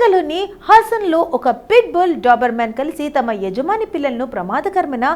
కర్ణాటకలోని హాసన్లో ఒక pit bull Doberman కలిసి తమ యజమాని పిల్లలను ప్రమాదకరమైన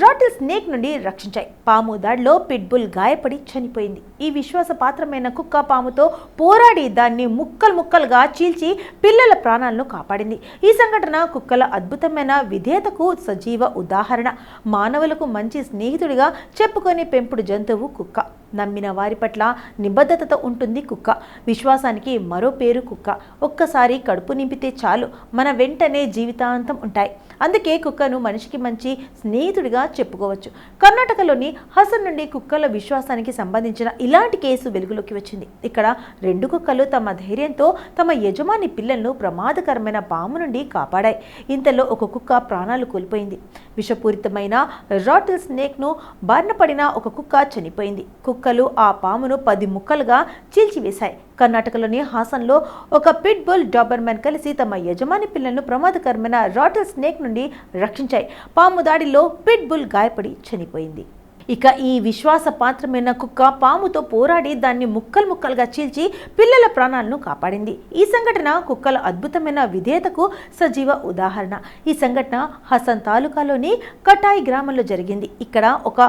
రాటిల్ స్నేక్ నుండి రక్షించాయి. పాము దాడిలో పిట్ బుల్ గాయపడి చనిపోయింది. ఈ విశ్వాసపాత్రమైన కుక్క పాముతో పోరాడి దాన్ని ముక్కలు ముక్కలుగా చీల్చి పిల్లల ప్రాణాలను కాపాడింది. ఈ సంఘటన కుక్కల అద్భుతమైన విధేయతకు సజీవ ఉదాహరణ. మానవులకు మంచి స్నేహితుడిగా చెప్పుకొని పెంపుడు జంతువు కుక్క. నమ్మిన వారి పట్ల నిబద్ధతతో ఉంటుంది కుక్క. విశ్వాసానికి మరో పేరు కుక్క. ఒక్కసారి కడుపు నింపితే చాలు. మన వెంటనే జీవితాంతం ఉంటాయి. అందుకే కుక్కను మనిషికి మంచి స్నేహితుడిగా చెప్పుకోవచ్చు. కర్ణాటకలోని హసన్ నుండి కుక్కల విశ్వాసానికి సంబంధించిన ఇలాంటి కేసు వెలుగులోకి వచ్చింది. ఇక్కడ రెండు కుక్కలు తమ ధైర్యంతో తమ యజమాని పిల్లలను ప్రమాదకరమైన పాము నుండి కాపాడాయి. ఇంతలో ఒక కుక్క ప్రాణాలు కోల్పోయింది. విషపూరితమైన రాటిల్ స్నేక్ను బారిన పడిన ఒక కుక్క చనిపోయింది. కుక్క కుక్కలు ఆ పామును పది ముక్కలుగా చీల్చివేశాయి. కర్ణాటకలోని హాసన్లో ఒక పిట్ బుల్ డాబర్మెన్ కలిసి తమ యజమాని పిల్లలను ప్రమాదకరమైన రాటల్ స్నేక్ నుండి రక్షించాయి. పాము దాడిలో పిట్ బుల్ గాయపడి చనిపోయింది. ఇక ఈ విశ్వాసపాత్రమైన కుక్క పాముతో పోరాడి దాన్ని ముక్కలు ముక్కలుగా చీల్చి పిల్లల ప్రాణాలను కాపాడింది. ఈ సంఘటన కుక్కల అద్భుతమైన విధేయతకు సజీవ ఉదాహరణ. ఈ సంఘటన హసన్ తాలూకాలోని కటాయి గ్రామంలో జరిగింది. ఇక్కడ ఒక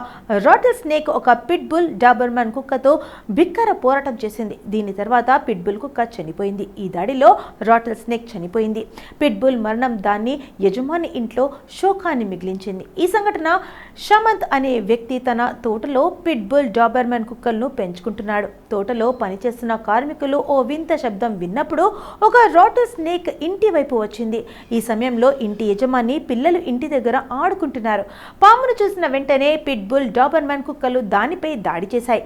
రాటిల్ స్నేక్ ఒక పిట్బుల్ డాబర్మన్ కుక్కతో బిక్కర పోరాటం చేసింది. దీని తర్వాత పిట్బుల్ కుక్క చనిపోయింది. ఈ దాడిలో రాటిల్ స్నేక్ చనిపోయింది. పిట్బుల్ మరణం దాన్ని యజమాని ఇంట్లో శోకాన్ని మిగిలించింది. ఈ సంఘటన షమంత్ అనే వ్యక్తి తన తోటలో పిట్బుల్ డాబర్మెన్ కుక్కలను పెంచుకుంటున్నాడు. తోటలో పనిచేస్తున్న కార్మికులు ఓ వింత శబ్దం విన్నప్పుడు ఒక రాటిల్ స్నేక్ ఇంటి వైపు వచ్చింది. ఈ సమయంలో ఇంటి యజమాని పిల్లలు ఇంటి దగ్గర ఆడుకుంటున్నారు. పామును చూసిన వెంటనే పిట్బుల్ డాబర్మెన్ కుక్కలు దానిపై దాడి చేశాయి.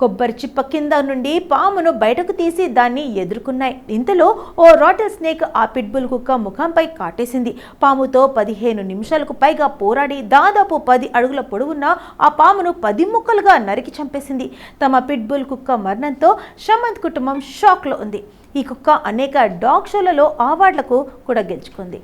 కొబ్బరి చిప్ప కింద నుండి పామును బయటకు తీసి దాన్ని ఎదుర్కొన్నాయి. ఇంతలో ఓ రాటల్ స్నేక్ ఆ పిట్బుల్ కుక్క ముఖంపై కాటేసింది. పాముతో పదిహేను నిమిషాలకు పైగా పోరాడి దాదాపు పది అడుగుల పొడవున్న ఆ పామును పది ముక్కలుగా నరికి చంపేసింది. తమ పిట్బుల్ కుక్క మరణంతో షమంత్ కుటుంబం షాక్లో ఉంది. ఈ కుక్క అనేక డాగ్ షోలలో అవార్డులకు కూడా గెలుచుకుంది.